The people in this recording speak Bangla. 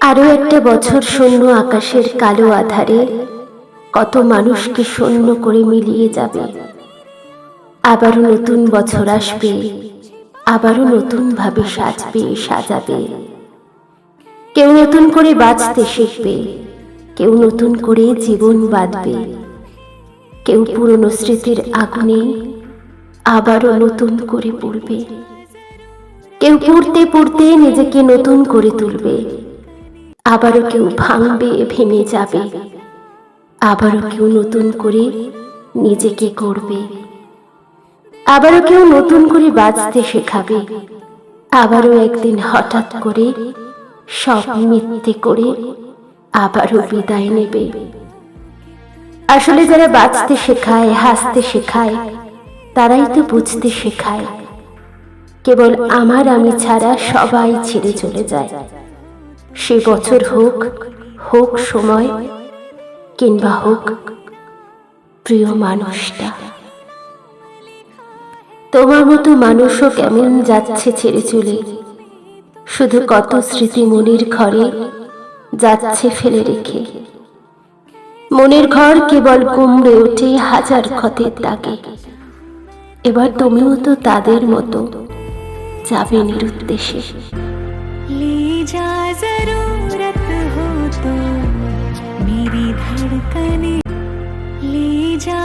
আরও একটা বছর শূন্য আকাশের কালো আধারে কত মানুষকে শূন্য করে মিলিয়ে যাবে। আবারও নতুন বছর আসবে, আবারও নতুন ভাবে সাজবে, সাজাবে। কেউ নতুন করে বাঁচতে শিখবে, কেউ নতুন করে জীবন বাঁধবে। কেউ পুরনো স্মৃতির আগুনে আবারও নতুন করে পড়বে। কেউ পড়তে পড়তে নিজেকে নতুন করে তুলবে। আবারও কেউ ভাঙবে, ভেঙে যাবে। আবারও কেউ নতুন করে নিজেকে করবে আবারও কেউ নতুন করে বাঁচতে শেখাবে। আবারও একদিন হঠাৎ করে সব মিথ্যে করে আবারও বিদায় নেবে। আসলে যারা বাঁচতে শেখায়, হাসতে শেখায়, তারাই তো বুঝতে শেখায়। কেবল আমার আমি ছাড়া সবাই ছেড়ে চলে যায়। সে বছর হোক হোক সময়, কিংবা হোক প্রিয় মানুষটা। তোমার মতো মানুষও কেমন যাচ্ছে ছেড়ে চলে। শুধু কত স্মৃতি মনির ঘরে যাচ্ছে ফেলে রেখে। মনের ঘর কেবল কুমড়ে ওঠে হাজার ক্ষতের দাগে। এবার তুমিও তো তাদের মতো যাবে নিরুদ্দেশে ले जा जरूरत हो तो मेरी धड़कने ले जा